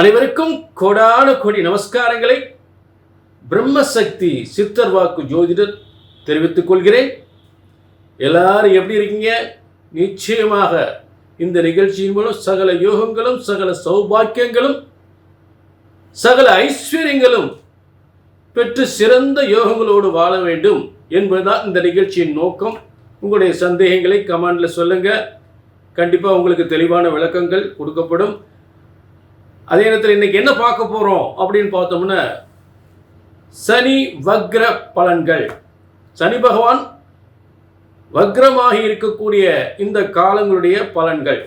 அனைவருக்கும் கோடான கோடி நமஸ்காரங்களை பிரம்மசக்தி சித்தர் வாக்கு ஜோதிடர் தெரிவித்துக் கொள்கிறேன். எல்லாரும் எப்படி இருக்கீங்க? நிச்சயமாக இந்த நிகழ்ச்சியின் மூலம் சகல யோகங்களும் சகல சௌபாக்கியங்களும் சகல ஐஸ்வர்யங்களும் பெற்று சிறந்த யோகங்களோடு வாழ வேண்டும் என்பதுதான் இந்த நிகழ்ச்சியின் நோக்கம். உங்களுடைய சந்தேகங்களை கமெண்டில் சொல்லுங்கள் கண்டிப்பாக உங்களுக்கு தெளிவான விளக்கங்கள் கொடுக்கப்படும். அதே நேரத்தில் இன்னைக்கு என்ன பார்க்க போகிறோம் அப்படின்னு பார்த்தோம்னா சனி வக்ர பலன்கள். சனி பகவான் வக்ரமாக இருக்கக்கூடிய இந்த காலங்களுடைய பலன்கள்.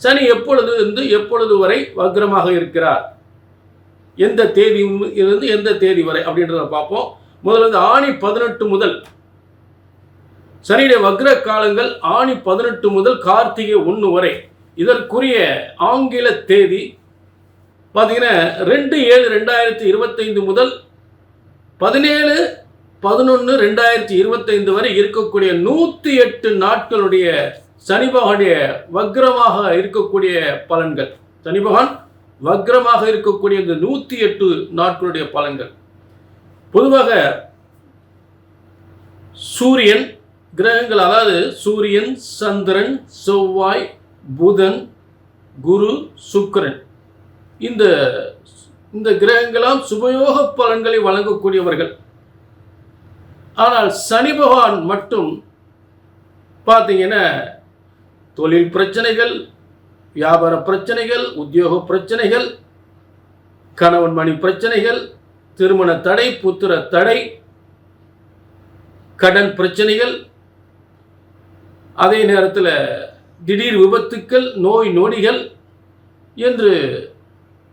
சனி எப்பொழுது இருந்து எப்பொழுது வரை வக்ரமாக இருக்கிறார்? எந்த தேதி இருந்து எந்த தேதி வரை அப்படின்றத பார்ப்போம். முதல்ல வந்து ஆணி பதினெட்டு முதல். சனியுடைய வக்ர காலங்கள் ஆணி பதினெட்டு முதல் கார்த்திகை ஒன்று வரை. இதற்குரிய ஆங்கில தேதி பார்த்தீங்கன்னா ரெண்டு ஏழு ரெண்டாயிரத்தி இருபத்தைந்து முதல் பதினேழு பதினொன்று ரெண்டாயிரத்தி இருபத்தைந்து வரை இருக்கக்கூடிய நூற்றி எட்டு நாட்களுடைய சனி பகவானுடைய வக்ரமாக இருக்கக்கூடிய பலன்கள். சனி பகவான் வக்ரமாக இருக்கக்கூடிய இந்த நூற்றி எட்டு நாட்களுடைய பலன்கள். பொதுவாக சூரியன் கிரகங்கள் அதாவது சூரியன் சந்திரன் செவ்வாய் புதன் குரு சுக்கிரன் இந்த இந்த கிரகங்களாம் சுபயோக பலன்களை வழங்கக்கூடியவர்கள். ஆனால் சனி பகவான் மட்டும் பார்த்தீங்கன்னா தொழில் பிரச்சனைகள் வியாபார பிரச்சனைகள் உத்தியோக பிரச்சனைகள் கணவன் மணி பிரச்சனைகள் திருமண தடை புத்திர தடை கடன் பிரச்சனைகள் அதே நேரத்தில் திடீர் விபத்துக்கள் நோய் நொடிகள் என்று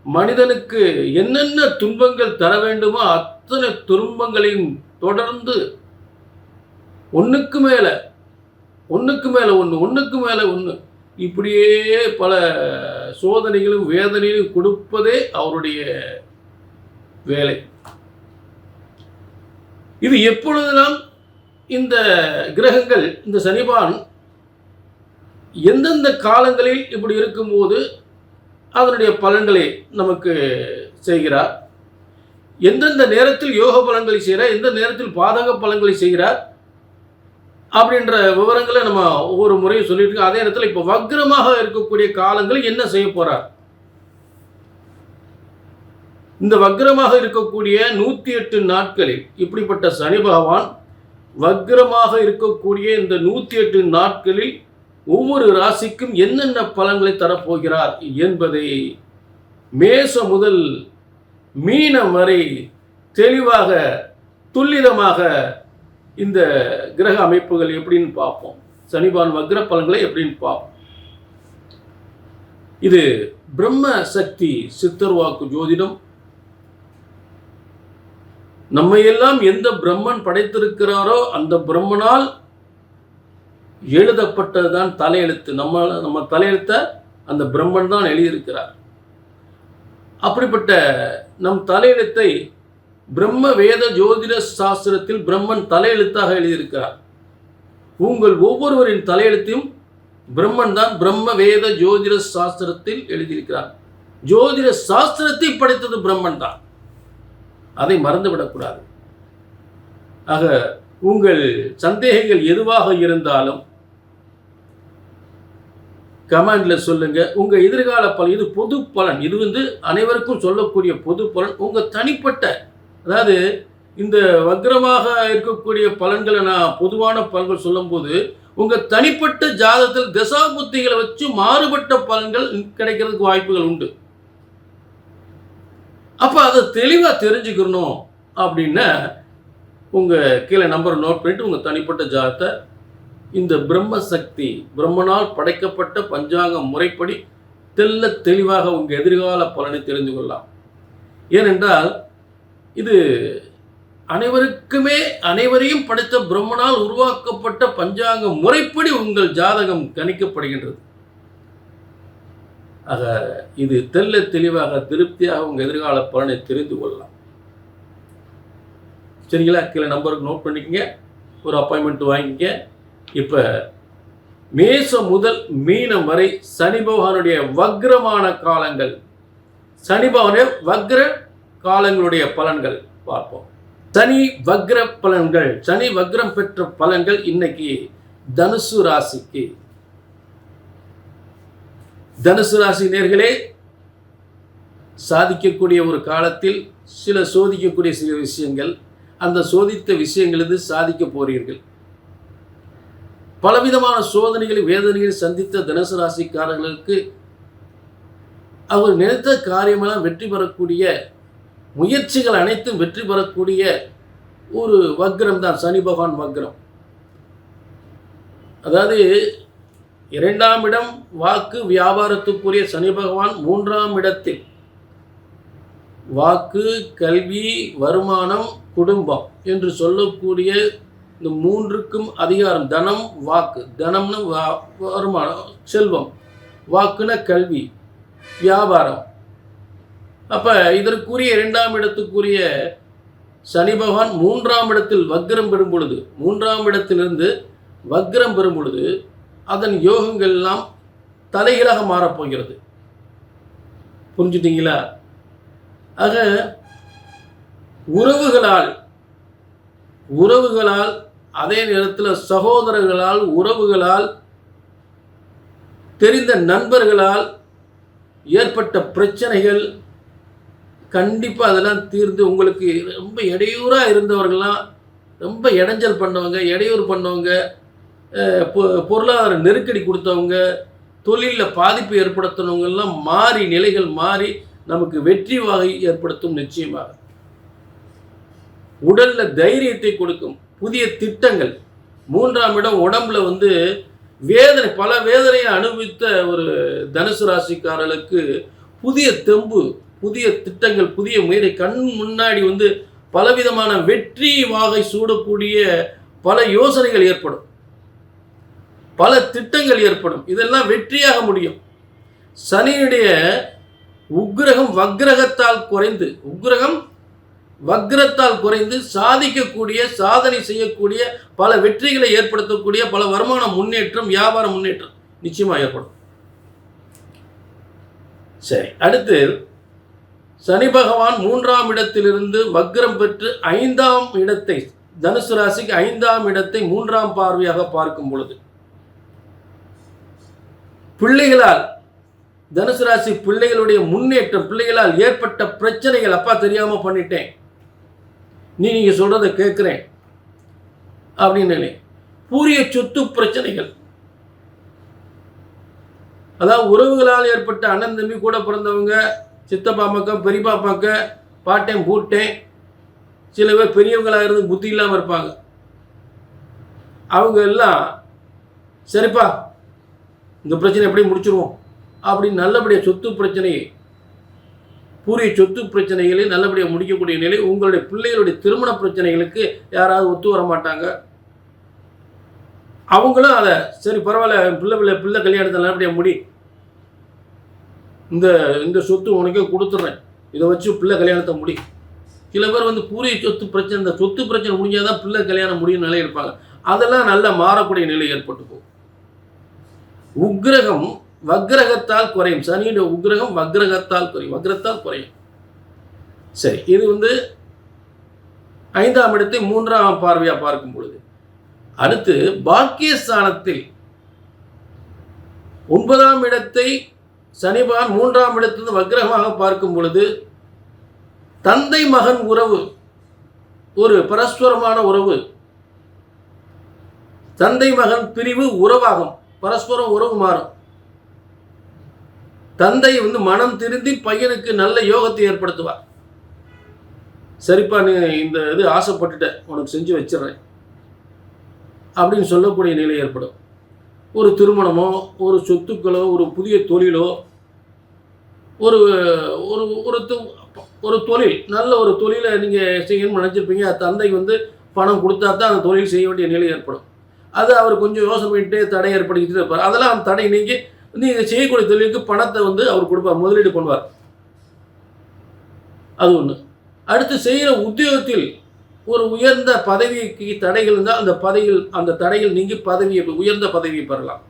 மனிதனுக்கு என்னென்ன துன்பங்கள் தர வேண்டுமோ அத்தனை துன்பங்களையும் தொடர்ந்து ஒன்றுக்கு மேலே ஒன்றுக்கு மேலே ஒன்று ஒன்றுக்கு மேலே ஒன்று இப்படியே பல சோதனைகளும் வேதனையும் கொடுப்பதே அவருடைய வேலை. இது எப்பொழுதெல்லாம் இந்த கிரகங்கள் இந்த சனிபான் எந்தெந்த காலங்களில் இப்படி இருக்கும்போது அதனுடைய பலன்களை நமக்கு செய்கிறார். எந்தெந்த நேரத்தில் யோக பலன்களை செய்கிறார் எந்த நேரத்தில் பாதக பலன்களை செய்கிறார் அப்படின்ற விவரங்களை நம்ம ஒவ்வொரு முறையும் சொல்லிட்டு இருக்கோம். அதே நேரத்தில் இப்போ வக்ரமாக இருக்கக்கூடிய காலங்களில் என்ன செய்ய போகிறார் இந்த வக்ரமாக இருக்கக்கூடிய நூற்றி எட்டு நாட்களில் இப்படிப்பட்ட சனி பகவான் வக்ரமாக இருக்கக்கூடிய இந்த நூற்றி எட்டு நாட்களில் ஒவ்வொரு ராசிக்கும் என்னென்ன பலன்களை தரப்போகிறார் என்பதை மேச முதல் மீனம் வரை தெளிவாக துல்லிதமாக இந்த கிரக அமைப்புகள் எப்படின்னு பார்ப்போம். சனிபான் வக்ர பலன்களை எப்படின்னு பார்ப்போம். இது பிரம்ம சக்தி சித்தர் வாக்கு ஜோதிடம். நம்மையெல்லாம் எந்த பிரம்மன் படைத்திருக்கிறாரோ அந்த பிரம்மனால் எழுதப்பட்டது தான் தலையெழுத்து. நம்ம நம்ம தலையெழுத்தை அந்த பிரம்மன் தான் எழுதியிருக்கிறார். அப்படிப்பட்ட நம் தலையெழுத்தை பிரம்ம வேத ஜோதிட சாஸ்திரத்தில் பிரம்மன் தலையெழுத்தாக எழுதியிருக்கிறார். உங்கள் ஒவ்வொருவரின் தலையெழுத்தையும் பிரம்மன் தான் பிரம்ம வேத ஜோதிட சாஸ்திரத்தில் எழுதியிருக்கிறார். ஜோதிட சாஸ்திரத்தை படைத்தது பிரம்மன் தான். அதை மறந்துவிடக்கூடாது. ஆக உங்கள் சந்தேகங்கள் எதுவாக இருந்தாலும் கமெண்டில் சொல்லுங்கள் உங்கள் எதிர்கால பலன் இது பொது பலன். இது வந்து அனைவருக்கும் சொல்லக்கூடிய பொது பலன். உங்கள் தனிப்பட்ட அதாவது இந்த வக்ரமாக இருக்கக்கூடிய பலன்களை நான் பொதுவான பலன்கள் சொல்லும்போது உங்கள் தனிப்பட்ட ஜாதத்தில் தசாபுத்திகளை வச்சு மாறுபட்ட பலன்கள் கிடைக்கிறதுக்கு வாய்ப்புகள் உண்டு. அப்போ அதை தெளிவாக தெரிஞ்சுக்கணும் அப்படின்னா உங்கள் கீழே நம்பர் நோட் பண்ணிவிட்டு உங்கள் தனிப்பட்ட ஜாதத்தை இந்த பிரம்ம சக்தி பிரம்மனால் படைக்கப்பட்ட பஞ்சாங்க முறைப்படி தெல்ல தெளிவாக உங்கள் எதிர்கால பலனை தெரிந்து கொள்ளலாம். ஏனென்றால் இது அனைவருக்குமே அனைவரையும் படைத்த பிரம்மனால் உருவாக்கப்பட்ட பஞ்சாங்க முறைப்படி உங்கள் ஜாதகம் கணிக்கப்படுகின்றது. ஆக இது தெல்ல தெளிவாக திருப்தியாக உங்கள் எதிர்கால பலனை தெரிந்து கொள்ளலாம். சரிங்களா? கீழே நம்பருக்கு நோட் பண்ணிக்கங்க. ஒரு அப்பாயின்மெண்ட் வாங்கிக்க இப்போ மேசம் முதல் மீனம் வரை சனி பகவானுடைய வக்ரமான காலங்கள். சனி பகவானுடைய வக்ர காலங்களுடைய பலன்கள் பார்ப்போம். சனி வக்ர பலன்கள் சனி வக்ரம் பெற்ற பலன்கள் இன்னைக்கு தனுசு ராசிக்கு. தனுசு ராசி நேர்களே சாதிக்கக்கூடிய ஒரு காலத்தில் சில சோதிக்கக்கூடிய சில விஷயங்கள் அந்த சோதித்த விஷயங்களது சாதிக்க போறீர்கள். பலவிதமான சோதனைகளை வேதனைகளை சந்தித்த தனுசு ராசிக்காரர்களுக்கு அவர் நினைத்த காரியமெல்லாம் வெற்றி பெறக்கூடிய முயற்சிகள் அனைத்தும் வெற்றி பெறக்கூடிய ஒரு வக்ரம் தான் சனி பகவான் வக்ரம். அதாவது இரண்டாம் இடம் வாக்கு வியாபாரத்துக்குரிய சனி பகவான் மூன்றாம் இடத்தில். வாக்கு கல்வி வருமானம் குடும்பம் என்று சொல்லக்கூடிய இந்த மூன்றுக்கும் அதிகாரம் தனம் வாக்கு. தனம்னு வருமானம் செல்வம். வாக்குன கல்வி வியாபாரம். அப்ப இதற்குரிய இரண்டாம் இடத்துக்குரிய சனி பகவான் மூன்றாம் இடத்தில் வக்ரம் பெறும் பொழுது மூன்றாம் இடத்திலிருந்து வக்ரம் பெறும் பொழுது அதன் யோகங்கள் எல்லாம் தலைகளாக மாறப்போகிறது புரிஞ்சுட்டீங்களா? ஆக உறவுகளால் உறவுகளால் அதே நேரத்தில் சகோதரர்களால் உறவுகளால் தெரிந்த நண்பர்களால் ஏற்பட்ட பிரச்சனைகள் கண்டிப்பாக அதெல்லாம் தீர்ந்து உங்களுக்கு ரொம்ப இடையூறாக இருந்தவர்கள்லாம் ரொம்ப இடைஞ்சல் பண்ணவங்க இடையூறு பண்ணவங்க பொ- பொருளாதார நெருக்கடி கொடுத்தவங்க தொழிலில் பாதிப்பு ஏற்படுத்தினவங்கெல்லாம் மாறி நிலைகள் மாறி நமக்கு வெற்றி வகை ஏற்படுத்தும் நிச்சயமாக. உடலில் தைரியத்தை கொடுக்கும். புதிய திட்டங்கள். மூன்றாம் இடம் உடம்புல வந்து வேதனை பல வேதனையை அனுபவித்த ஒரு தனுசு ராசிக்காரர்களுக்கு புதிய தெம்பு புதிய திட்டங்கள் புதிய முயற்சி. கண் முன்னாடி வந்து பலவிதமான வெற்றி வாகை சூடக்கூடிய பல யோசனைகள் ஏற்படும். பல திட்டங்கள் ஏற்படும். இதெல்லாம் வெற்றியாக முடியும். சனியுடைய உக்கிரகம் வக்ரகத்தால் குறைந்து உக்ரகம் வக்ரத்தால் குறைந்து சாதிக்கக்கூடிய சாதனை செய்யக்கூடிய பல வெற்றிகளை ஏற்படுத்தக்கூடிய பல வருமான முன்னேற்றம் வியாபார முன்னேற்றம் நிச்சயமாக ஏற்படும். சரி அடுத்து சனி பகவான் மூன்றாம் இடத்திலிருந்து வக்ரம் பெற்று ஐந்தாம் இடத்தை தனுசு ராசிக்கு ஐந்தாம் இடத்தை மூன்றாம் பார்வையாக பார்க்கும் பொழுது பிள்ளைகளால் தனுசு ராசி பிள்ளைகளுடைய முன்னேற்றம் பிள்ளைகளால் ஏற்பட்ட பிரச்சனைகள் அப்பா தெரியாமல் பண்ணிட்டேன். நீ நீங்க சொல்றதை கேட்குறேன் அப்படின்னு பூரிய சொத்து பிரச்சனைகள். அதாவது உறவுகளால் ஏற்பட்ட அண்ணன் தம்பி கூட பிறந்தவங்க சித்தப்பா பக்கம் பெரியப்பா பக்கம் பாட்டேன் பூட்டேன் சில பேர் பெரியவங்களாக இருந்து புத்தி இல்லாமல் இருப்பாங்க. அவங்க எல்லாம் சரிப்பா இந்த பிரச்சனை எப்படி முடிச்சிருவோம்? அப்படின்னு நல்லபடியாக சொத்து பிரச்சனையை பூரிய சொத்து பிரச்சனைகளை நல்லபடியாக முடிக்கக்கூடிய நிலை உங்களுடைய பிள்ளைகளுடைய திருமண பிரச்சனைகளுக்கு யாராவது ஒத்து வர மாட்டாங்க. அவங்களும் அதை சரி பரவாயில்ல என் பிள்ளை பிள்ளை பிள்ளை கல்யாணத்தை நல்லபடியாக முடி. இந்த இந்த சொத்து உனக்கே கொடுத்துட்றேன் இதை வச்சு பிள்ளை கல்யாணத்தை முடி. சில பேர் வந்து பூரிய சொத்து பிரச்சனை இந்த சொத்து பிரச்சனை முடிஞ்சால் தான் பிள்ளை கல்யாணம் முடியும் நிலை இருப்பாங்க அதெல்லாம் நல்லா மாறக்கூடிய நிலை ஏற்பட்டு போகும் உக்ரகம் வக்ரகத்தால் குறையும். சனியுடைய உக்கிரகம் வக்ரகத்தால் குறையும். வக்ரத்தால் குறையும். சரி இது வந்து ஐந்தாம் இடத்தை மூன்றாம் பார்வையாக பார்க்கும் பொழுது அடுத்து பாக்கியஸ்தானத்தில் ஒன்பதாம் இடத்தை சனிபான் மூன்றாம் இடத்திலிருந்து வக்ரகமாக பார்க்கும் பொழுது தந்தை மகன் உறவு ஒரு பரஸ்பரமான உறவு தந்தை மகன் பிரிவு உறவாகும். பரஸ்பரம் உறவு மாறும். தந்தை வந்து மனம் திருந்தி பையனுக்கு நல்ல யோகத்தை ஏற்படுத்துவார். சரிப்பா நீ இந்த இது ஆசைப்பட்டுட்ட உனக்கு செஞ்சு வச்சிடுறேன். அப்படின்னு சொல்லக்கூடிய நிலை ஏற்படும். ஒரு திருமணமோ ஒரு சொத்துக்களோ ஒரு புதிய தொழிலோ ஒரு ஒரு ஒரு ஒரு தொழில் நல்ல ஒரு தொழிலை நீங்கள் செய்யணும்னு நினச்சிருப்பீங்க. தந்தை வந்து பணம் கொடுத்தா தான் அந்த தொழில் செய்ய வேண்டிய நிலை ஏற்படும். அது அவர் கொஞ்சம் யோசனை பண்ணிட்டு தடை ஏற்படுத்திட்டு இருப்பார். அதெல்லாம் அந்த தடை நீங்கி நீங்கள் செய்யக்கூடிய தொழிலுக்கு பணத்தை வந்து அவர் கொடுப்பார் முதலீடு பண்ணுவார். அது ஒன்று அடுத்து செய்கிற உத்தியோகத்தில் ஒரு உயர்ந்த பதவிக்கு தடைகள் இருந்தால் அந்த பதவியில் அந்த தடைகள் நீங்கி பதவியை உயர்ந்த பதவியை பெறலாம்.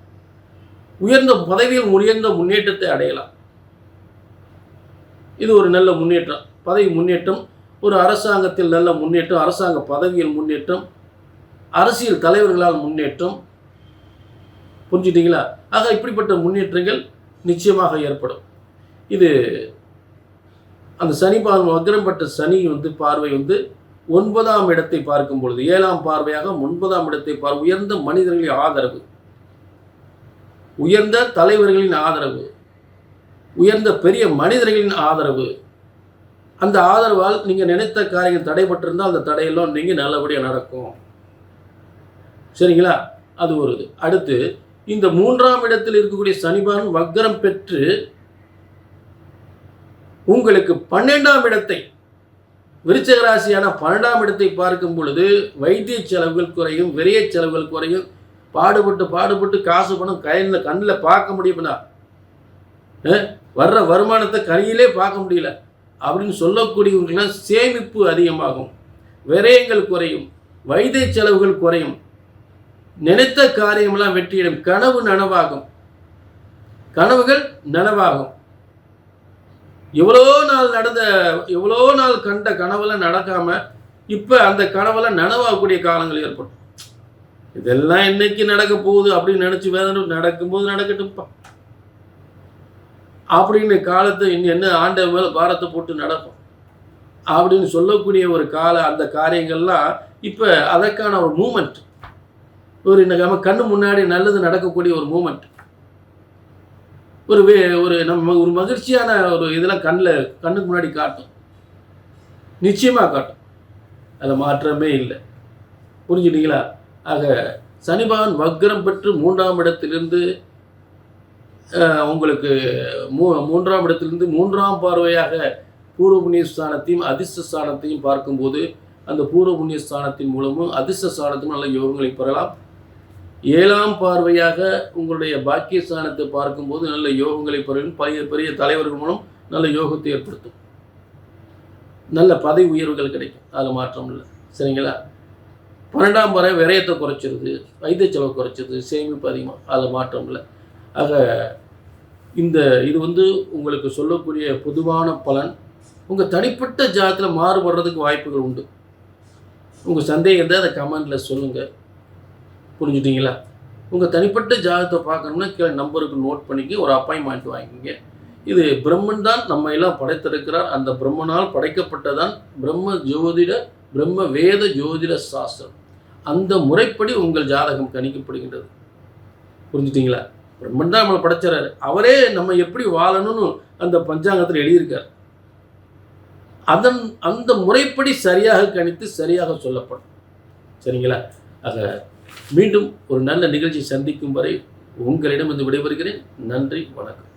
உயர்ந்த பதவியில் உயர்ந்த முன்னேற்றத்தை அடையலாம். இது ஒரு நல்ல முன்னேற்றம். பதவி முன்னேற்றம் ஒரு அரசாங்கத்தில் நல்ல முன்னேற்றம் அரசாங்க பதவியில் முன்னேற்றம் அரசியல் தலைவர்களால் முன்னேற்றம் புரிஞ்சுட்டீங்களா? ஆக இப்படிப்பட்ட முன்னேற்றங்கள் நிச்சயமாக ஏற்படும். இது அந்த சனி பார்வை வக்ரம் சனி வந்து பார்வை வந்து ஒன்பதாம் இடத்தை பார்க்கும் பொழுது ஏழாம் பார்வையாக ஒன்பதாம் இடத்தை பார் உயர்ந்த மனிதர்களின் ஆதரவு உயர்ந்த தலைவர்களின் ஆதரவு உயர்ந்த பெரிய மனிதர்களின் ஆதரவு அந்த ஆதரவால் நீங்கள் நினைத்த காரியம் தடைபட்டிருந்தால் அந்த தடையெல்லாம் நீங்கள் நல்லபடியாக நடக்கும். சரிங்களா? அது ஒரு இது. அடுத்து இந்த மூன்றாம் இடத்தில் இருக்கக்கூடிய சனிபான் வக்ரம் பெற்று உங்களுக்கு பன்னெண்டாம் இடத்தை விருச்சக ராசியான பன்னெண்டாம் இடத்தை பார்க்கும் பொழுது வைத்திய செலவுகள் குறையும் விரைய செலவுகள் குறையும். பாடுபட்டு பாடுபட்டு காசு பணம் கையில் கண்ணில் பார்க்க முடியும்னா வர்ற வருமானத்தை கையிலே பார்க்க முடியல. அப்படின்னு சொல்லக்கூடியவங்களாம் சேமிப்பு அதிகமாகும். விரயங்கள் குறையும். வைத்திய செலவுகள் குறையும். நினைத்த காரியமெல்லாம் வெற்றியிடும். கனவு நனவாகும். கனவுகள் நனவாகும். எவ்வளோ நாள் நடந்த எவ்வளோ நாள் கண்ட கனவெல்லாம் நடக்காம இப்போ அந்த கனவெல்லாம் நனவாகக்கூடிய காலங்கள் ஏற்படும். இதெல்லாம் இன்னைக்கு நடக்க போகுது அப்படின்னு நினச்சி வேதனை நடக்கும்போது நடக்கட்டும்ப்பா. அப்படின்னு காலத்தை இன்னும் என்ன ஆண்ட மேலே பாரத்தை போட்டு நடக்கும். அப்படின்னு சொல்லக்கூடிய ஒரு கால அந்த காரியங்கள்லாம் இப்போ அதற்கான ஒரு மூமெண்ட் ஒரு இன்னைக்கு நம்ம கண்ணு முன்னாடி நல்லது நடக்கக்கூடிய ஒரு மூமெண்ட் ஒரு வே ஒரு நம்ம ஒரு மகிழ்ச்சியான ஒரு இதெல்லாம் கண்ணில் கண்ணுக்கு முன்னாடி காட்டும். நிச்சயமாக காட்டும். அதை மாற்றமே இல்லை. புரிஞ்சுட்டீங்களா? ஆக சனிபகவான் வக்ரம் பெற்று மூன்றாம் இடத்திலிருந்து உங்களுக்கு மூ மூன்றாம் இடத்திலிருந்து மூன்றாம் பார்வையாக பூர்வ புண்ணியஸ்தானத்தையும் அதிர்ஷ்ட ஸ்தானத்தையும் பார்க்கும்போது அந்த பூர்வ புண்ணியஸ்தானத்தின் மூலமும் அதிர்ஷ்ட ஸ்தானத்திலும் நல்ல யோகங்களை பெறலாம். ஏழாம் பார்வையாக உங்களுடைய பாக்கியஸ்தானத்தை பார்க்கும்போது நல்ல யோகங்களை பெறும் பெரிய பெரிய தலைவர்கள் மூலம் நல்ல யோகத்தை ஏற்படுத்தும். நல்ல பதவி உயர்வுகள் கிடைக்கும். அதில் மாற்றம் இல்லை. சரிங்களா? பன்னெண்டாம் வரை விரயத்தை குறைச்சிருது. வைத்திய செலவு குறைச்சிருது. சேமிப்பு அதிகமாக அதில் மாற்றம் இல்லை. ஆக இந்த இது வந்து உங்களுக்கு சொல்லக்கூடிய பொதுவான பலன். உங்கள் தனிப்பட்ட ஜாதத்தில் மாறுபடுறதுக்கு வாய்ப்புகள் உண்டு. உங்கள் சந்தேகம் இருந்தால் அதை கமெண்டில் சொல்லுங்கள் புரிஞ்சுட்டிங்களா? உங்கள் தனிப்பட்ட ஜாதகத்தை பார்க்கணும்னா கீழே நம்பருக்கு நோட் பண்ணிக்க ஒரு அப்பாயின்மெண்ட் வாங்கிக்கோங்க. இது பிரம்மன் தான் நம்ம எல்லாம் படைத்திருக்கிறார். அந்த பிரம்மனால் படைக்கப்பட்டதான் பிரம்ம ஜோதிட பிரம்ம வேத ஜோதிட சாஸ்திரம். அந்த முறைப்படி உங்கள் ஜாதகம் கணிக்கப்படுகின்றது. புரிஞ்சுட்டிங்களா? பிரம்மன் தான் நம்மளை படைச்சிடறாரு அவரே நம்ம எப்படி வாழணும்னு அந்த பஞ்சாங்கத்தில் எழுதியிருக்கார். அதன் அந்த முறைப்படி சரியாக கணித்து சரியாக சொல்லப்படும். சரிங்களா? அதை மீண்டும் ஒரு நல்ல நிகழ்ச்சி சந்திக்கும் வரை உங்களிடம் வந்து விடைபெறுகிறேன். நன்றி வணக்கம்.